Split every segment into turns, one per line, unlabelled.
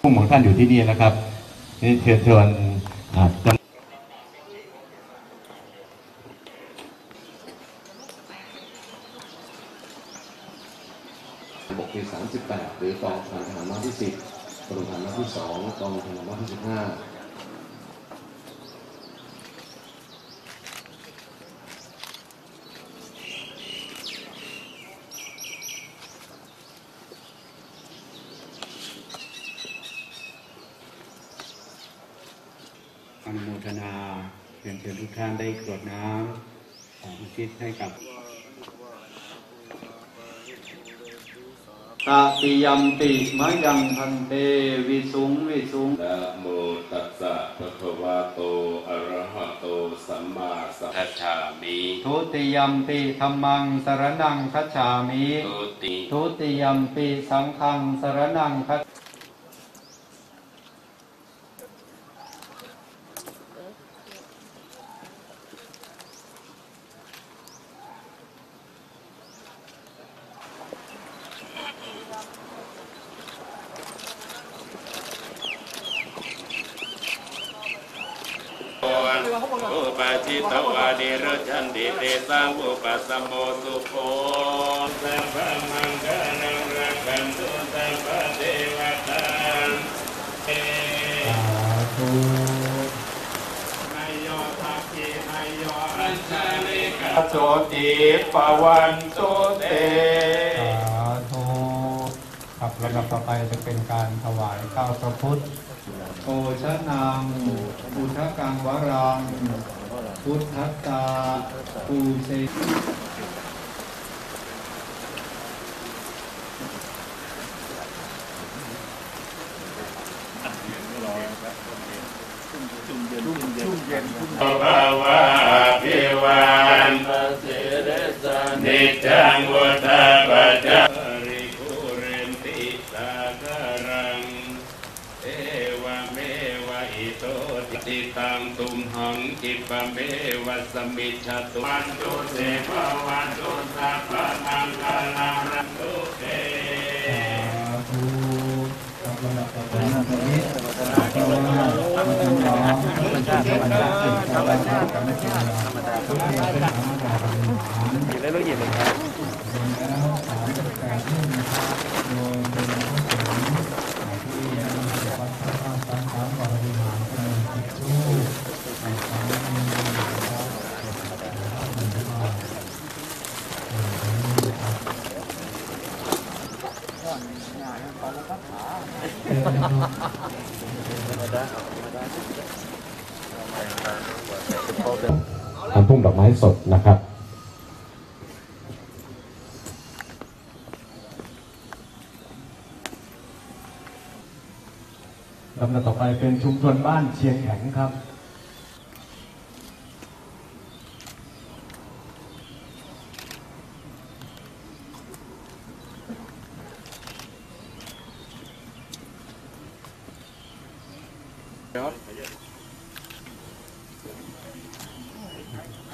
ผู้ของท่านอยู่ที่นี่นะครับนี่เชิญชวนอ่าจำ
บกที่38 หรือกองพันทหารมาที่ 10กรมทหารมาที่ 2กองพันทหารมาที่ 15
นุโมทนาเรียนเชิญทุกท่านได้กรวดน้ำอุทิศให้กับตติยมปิมะยังพันเตวิสุงวิสุง
นะโมตัสสะภะคะวะโตอะระหะโตสัมมาสัมพุทธัสสะมิ
ทุติยมปิธรรมังสรนังคัจฉามิ
ตุติ
ทุติยมปิสังฆังสรนังคัจ
อุปาจิตวานิรชันติเตสังอุปสัมโมสุโภสัพพมังคลังรักขันตุสัพพเทวตาเอ
สาธุ
นายโยทักขินายโยอัญชลิกโสติปวันโตเต
ครับลำดับต่อไปจะเป็นการถวายข้าวพระพุทธโอชะนังพุทธกังวรังพุทธตาปูเส
ภาวะพิวันนิจังวุฒาปัจจาริกุเรนติสาคารัง เอวะเมวะอิโต ติตังตุมหังกิปเมวัสมิชาตุวันตุเสภวันตุสัพพะนังกาลังรันตุเต
สาธุครับลำดับต่อไปนะนนี้เพ ทำ
พุ่มดอกไม้สดนะครับ
ลำดับต่อไปเป็นชุมชนบ้านเชียงแข็งครับ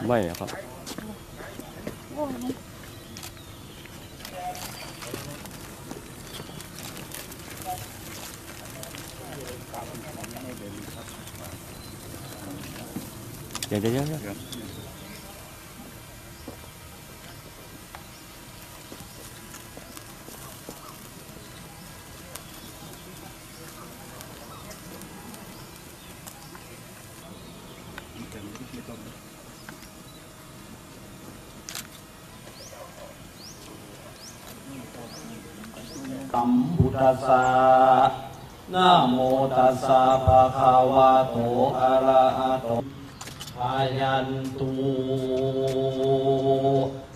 ไม่ครับเดี๋ยวเดี๋ยว เดี๋ยว
สัมพุทธัสสะนะโมตัสสะภะคะวะโตอะระหะโตพายันตุ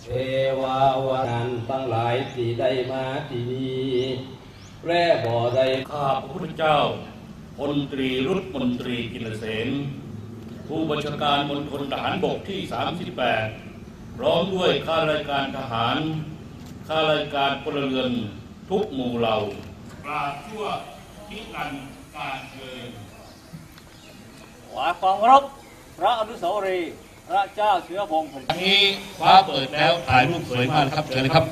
เทวาวนันทั้งหลายที่ได้มาที่นี้แร่บ่อได้
ข้าพระพุทธเจ้าพลตรีรุตมนตรีกินเสน ผู้บัญชาการมณฑลทหารบกที่ 38 พร้อมด้วยข้าราชการทหาร ข้าราชการพลเรือนทุกหมู่เหล่าปราบชั่วพิรันการเชิญ
หวาความรบพระอนุสาวรีย์พระเจ้าเสือพงศ์
อันนี้ฟ้าเปิดแล้วถ่ายรูปสวยมากครับเชิญเลยครับ